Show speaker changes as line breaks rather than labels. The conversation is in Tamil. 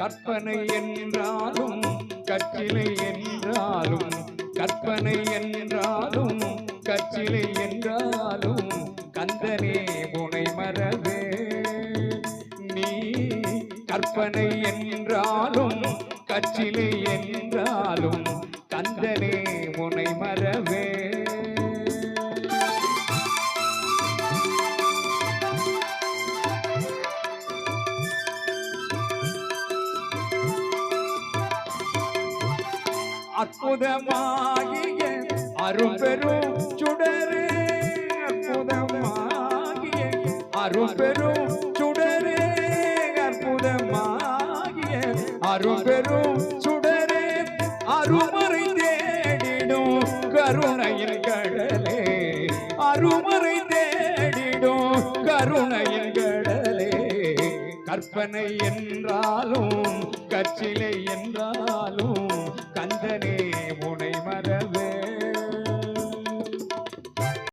கற்பனை என்றாலும் கற்றிலை என்றாலும் கற்பனை என்றாலும் கற்றிலை என்றாலும் கந்தனே புனை மரவே நீ கற்பனை என்றாலும் கற்றிலை என்றாலும் கந்தனே அற்புதமாகிய அரும்பெரும் சுடரே அற்புதமாகிய அரும்பெரும் சுடரே அற்புதமாகிய அரும்பெரும் சுடரே. அருமறை தேடிடும் கருணையின் கடலே அருமறை தேடிடும் கருணையின் கடலே. கற்பனை என்றாலும் கற்சிலை என்றாலும் கந்தனே